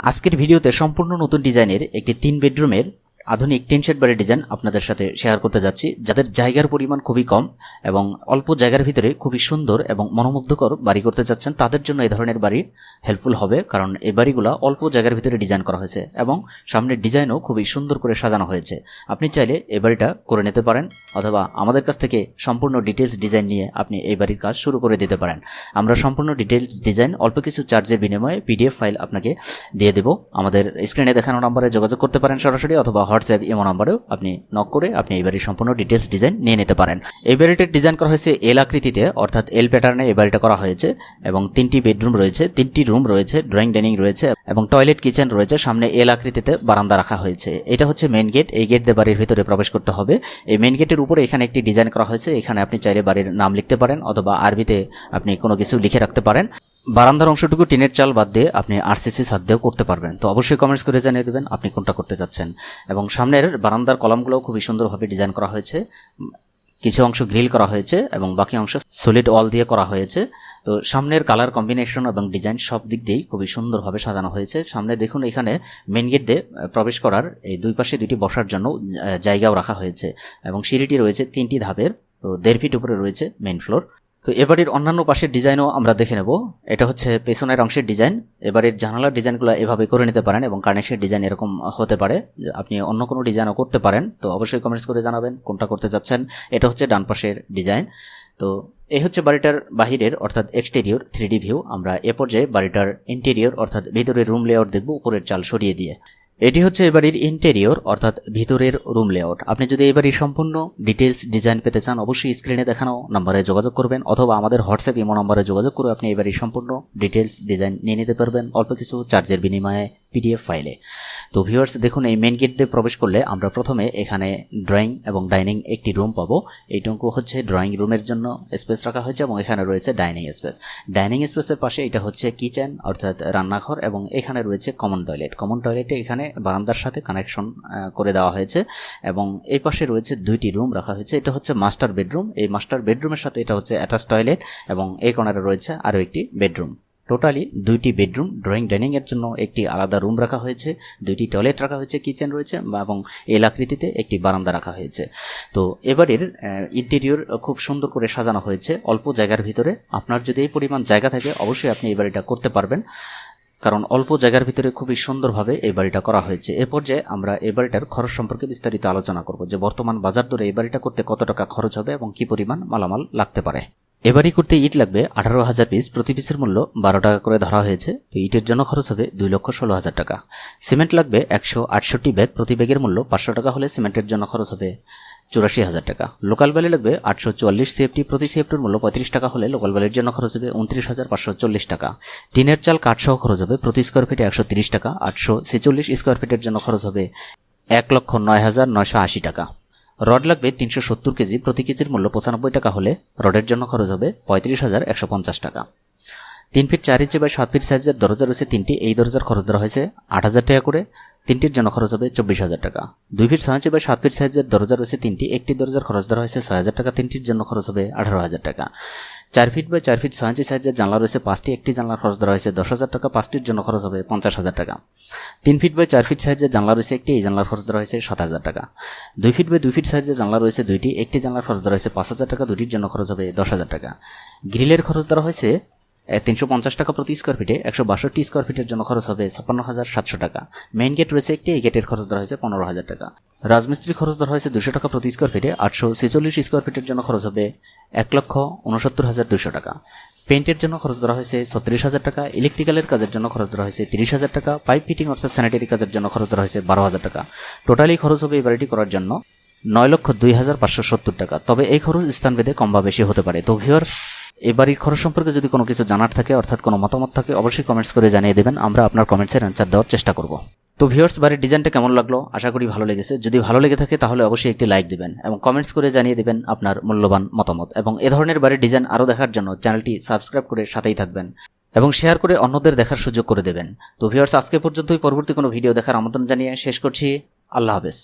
আজকের ভিডিওতে সম্পূর্ণ নতুন ডিজাইনের একটি তিন বেডরুমের আধুনিক টিন শেড বাড়ির ডিজাইন আপনাদের সাথে শেয়ার করতে যাচ্ছি। যাদের জায়গার পরিমাণ খুবই কম এবং অল্প জায়গার ভিতরে খুবই সুন্দর এবং মনোমুগ্ধকর বাড়ি করতে চাচ্ছেন, তাদের জন্য এই ধরনের বাড়ি হেল্পফুল হবে কারণ এই বাড়িগুলো অল্প জায়গার ভিতরে ডিজাইন করা হয়েছে এবং সামনের ডিজাইনও খুবই সুন্দর করে সাজানো হয়েছে। আপনি চাইলে এই বাড়িটা করে নিতে পারেন অথবা আমাদের কাছ থেকে সম্পূর্ণ ডিটেলস ডিজাইন নিয়ে আপনি এই বাড়ির কাজ শুরু করে দিতে পারেন। আমরা সম্পূর্ণ ডিটেলস ডিজাইন অল্প কিছু চার্জের বিনিময়ে পিডিএফ ফাইল আপনাকে দিয়ে দেব। আমাদের স্ক্রিনে দেখানো নম্বরে যোগাযোগ করতে পারেন সরাসরি অথবা হোয়াটসঅ্যাপ ইমো নম্বরেও আপনি নক করে আপনি এই বাড়ির সম্পূর্ণ ডিটেলস ডিজাইন নিয়ে নিতে পারেন। এই বাড়িটির ডিজাইন করা হয়েছে এল আকৃতিতে, অর্থাৎ এল প্যাটার্নে এই বাড়িটা করা হয়েছে এবং তিনটি বেডরুম রয়েছে, তিনটি রুম রয়েছে ড্রয়িং ডাইনিং রয়েছে এবং টয়লেট কিচেন রয়েছে, সামনে এল আকৃতিতে বারান্দা রাখা হয়েছে। এটা হচ্ছে মেন গেট এই গেট দিয়ে বাড়ির ভিতরে প্রবেশ করতে হবে। এই মেন গেটের উপরে এখানে একটি ডিজাইন করা হয়েছে, এখানে আপনি চাইলে বাড়ির নাম লিখতে পারেন অথবা আরবিতে আপনি কোনো কিছু লিখে রাখতে পারেন। বারান্দার অংশটুকু টিনের চাল বাদ দিয়ে আপনি আরসিসি সাদ দিয়েও করতে পারবেন। তো অবশ্যই কমেন্টস করে জানিয়ে দেবেন আপনি কোনটা করতে যাচ্ছেন। এবং সামনের বারান্দার কলামগুলোও খুবই সুন্দরভাবে ডিজাইন করা হয়েছে। কিছু অংশ গ্রিল করা হয়েছে এবং বাকি অংশ সলিড ওয়াল দিয়ে করা হয়েছে। তো সামনের কালার কম্বিনেশন এবং ডিজাইন সব দিক দিয়েই খুবই সুন্দরভাবে সাজানো হয়েছে। সামনে দেখুন এখানে মেন গেট দিয়ে প্রবেশ করার এই দুই পাশে দুটি বসার জন্য জায়গাও রাখা হয়েছে। এবং সিঁড়িটি রয়েছে তিনটি ধাপের, তো দেড় ফিট উপরে রয়েছে মেন ফ্লোর তো এবারের অন্যান্য পাশের ডিজাইনও আমরা দেখে নেব। এটা হচ্ছে পেছনের অংশের ডিজাইন। এবারের জানালার ডিজাইনগুলো এভাবে করে নিতে পারেন এবং কার্নিশের ডিজাইন এরকম হতে পারে। আপনি অন্য কোনো ডিজাইনও করতে পারেন। তো অবশ্যই কমেন্টস করে জানাবেন কোনটা করতে যাচ্ছেন এটা হচ্ছে ডান পাশের ডিজাইন। তো এই হচ্ছে বাড়িটার বাহিরের অর্থাৎ এক্সটেরিয়র থ্রি ভিউ আমরা এ পর্যায়ে বাড়িটার ইন্টেরিয়র অর্থাৎ ভিতরের রুম লেআউট দেখব, উপরের চাল সরিয়ে দিয়ে। এটি হচ্ছে এবারের ইন্টেরিয়র অর্থাৎ ভিতরের রুম লেআউট আপনি যদি এবারই সম্পূর্ণ ডিটেলস ডিজাইন পেতে চান, অবশ্যই স্ক্রিনে দেখানো নম্বরে যোগাযোগ করবেন, অথবা আমাদের হোয়াটসঅ্যাপ ইমো নম্বরে যোগাযোগ করে আপনি এবারই সম্পূর্ণ ডিটেলস ডিজাইন নিয়ে নিতে পারবেন। অল্প কিছু চার্জের বিনিময়ে পিডিএফ ফাইলে তো ভিউয়ার্স দেখুন, এই মেন গেট দিয়ে প্রবেশ করলে আমরা প্রথমে এখানে ড্রয়িং এবং ডাইনিং একটি রুম পাবো। এইটুকু হচ্ছে ড্রয়িং রুমের জন্য স্পেস রাখা হয়েছে এবং এখানে রয়েছে ডাইনিং স্পেস ডাইনিং স্পেসের পাশে এটা হচ্ছে কিচেন অর্থাৎ রান্নাঘর এবং এখানে রয়েছে কমন টয়লেট কমন টয়লেটে এখানে বারান্দার সাথে কানেকশন করে দেওয়া হয়েছে এবং এই পাশে রয়েছে দুইটি রুম রাখা হয়েছে। এটা হচ্ছে মাস্টার বেডরুম এই মাস্টার বেডরুমের সাথে এটা হচ্ছে অ্যাটাচ টয়লেট এবং এই কর্নারে রয়েছে আরও একটি বেডরুম টোটালি দুইটি বেডরুম ড্রয়িং ডাইনিং এর জন্য একটি আলাদা রুম রাখা হয়েছে, দুইটি টয়লেট রাখা হয়েছে কিচেন রয়েছে এবং এল আকৃতিতে একটি বারান্দা রাখা হয়েছে। তো এবারের ইন্টেরিয়র খুব সুন্দর করে সাজানো হয়েছে, অল্প জায়গার ভিতরে। আপনার যদি এই পরিমাণ জায়গা থাকে, অবশ্যই আপনি এই বাড়িটা করতে পারবেন। কারণ অল্প জায়গার ভিতরে খুবই সুন্দরভাবে এই বাড়িটা করা হয়েছে। এ পর্যায়ে আমরা এই বাড়িটার খরচ সম্পর্কে বিস্তারিত আলোচনা করব যে বর্তমান বাজার দরে এই বাড়িটা করতে কত টাকা খরচ হবে এবং কি পরিমাণ মালামাল লাগতে পারে। এবারই করতে ইট লাগবে, আঠারো হাজার পিস প্রতি পিসের মূল্য বারো টাকা করে ধরা হয়েছে। তো ইটের জন্য খরচ হবে দুই লক্ষ ষোলো হাজার টাকা। সিমেন্ট লাগবে একশো আটষট্টি ব্যাগ, প্রতি ব্যাগের মূল্য পাঁচশো টাকা হলে সিমেন্টের জন্য খরচ হবে চুরাশি হাজার টাকা। লোকাল ভ্যালি লাগবে আটশো চুয়াল্লিশ সিএফটি প্রতি সিএফটির মূল্য পঁয়ত্রিশ টাকা হলে লোকাল ভ্যালির জন্য খরচ হবে উনত্রিশ হাজার পাঁচশো চল্লিশ টাকা। টিনের চাল কাঠসহ খরচ হবে প্রতি স্কোয়ার ফিটে একশো তিরিশ টাকা, আটশো ছেচল্লিশ স্কোয়ার ফিটের জন্য খরচ হবে এক লক্ষ নয় হাজার নয়শো আশি টাকা। রড লাগবে তিনশো সত্তর কেজি, প্রতি কেজির মূল্য পঁচানব্বই টাকা হলে রডের জন্য খরচ হবে পঁয়ত্রিশ হাজার একশো পঞ্চাশ টাকা। তিন ফিট চার ইঞ্চি বাই সাত ফিট সাইজের দরজা রয়েছে তিনটি। এই দরজার খরচ ধরা হয়েছে আট হাজার টাকা করে। তিনটির জন্য খরচ হবে চব্বিশ হাজার টাকা। দুই ফিট ছয় ইঞ্চি বাই সাত ফিট সাইজের দরজা রয়েছে তিনটি। একটি দরজার খরচ ধরা হয়েছে ছয় হাজার টাকা। তিনটির জন্য খরচ হবে আঠারো হাজার টাকা। চার ফিট বা চার ফিট ছয় ইঞ্চি সাইজের জানলা রয়েছে পাঁচটি। একটি জানলার খরচ ধরা হয়েছে দশ হাজার টাকা। পাঁচটির জন্য খরচ হবে পঞ্চাশ হাজার টাকা। তিন ফিট বা চার ফিট সাইজের জানলা রয়েছে একটি। এই জানলার খরচ ধরা হয়েছে সাত হাজার টাকা। দুই ফিট বা দুই ফিট সাইজের জানলা রয়েছে দুইটি। একটি জানলার খরচ ধরা হয়েছে পাঁচ হাজার টাকা। দুটির জন্য খরচ হবে দশ হাজার টাকা। গ্রিলের খরচ ধরা হয়েছে তিনশো পঞ্চাশ টাকা প্রতি স্কোয়ার ফিটে একশো বাষট্টি স্কোয়ার ফিটের জন্য খরচ হবে ছাপ্পান্ন হাজার সাতশো টাকা। মেইন গেট রয়েছে একটি, এই গেটের খরচ ধরা হয়েছে পনেরো হাজার টাকা। রাজমিস্ত্রি খরচ ধরা হয়েছে দুশো টাকা প্রতি স্কোয়ার ফিটে আটশো ছেচল্লিশ স্কোয়ার ফিটের জন্য খরচ হবে এক লক্ষ উনসত্তর হাজার দুশো টাকা। পেন্টের জন্য খরচ ধরা হয়েছে ছত্রিশ হাজার টাকা ইলেকট্রিক্যালের কাজের জন্য খরচ ধরা হয়েছে তিরিশ হাজার টাকা পাইপ ফিটিং অর্থাৎ স্যানিটারি কাজের জন্য খরচ ধরা হয়েছে বারো হাজার টাকা। টোটালি খরচ হবে এই বাড়িটি করার জন্য নয় লক্ষ দুই হাজার পাঁচশো সত্তর টাকা। তবে এই খরচ স্থানভেদে কম বা বেশি হতে পারে। তো ভিওর এই বাড়ির খরচ সম্পর্কে যদি কোনো কিছু জানার থাকে, অর্থাৎ কোনো মতামত থাকে, অবশ্যই কমেন্টস করে জানিয়ে দেবেন। আমরা আপনার কমেন্টসের অ্যান্সার দেওয়ার চেষ্টা করব। তো ভিউয়ার্স বাড়ির ডিজাইনটা কেমন লাগল? আশা করি ভালো লেগেছে। যদি ভালো লেগে থাকে, তাহলে অবশ্যই একটি লাইক দিবেন এবং কমেন্টস করে জানিয়ে দেবেন আপনার মূল্যবান মতামত। এবং এ ধরনের বাড়ির ডিজাইন আরও দেখার জন্য চ্যানেলটি সাবস্ক্রাইব করে সাথেই থাকবেন এবং শেয়ার করে অন্যদের দেখার সুযোগ করে দেবেন। তো ভিউয়ার্স আজকে পর্যন্তই। পরবর্তী কোনো ভিডিও দেখার আমন্ত্রণ জানিয়ে শেষ করছি। আল্লাহ হাফেজ।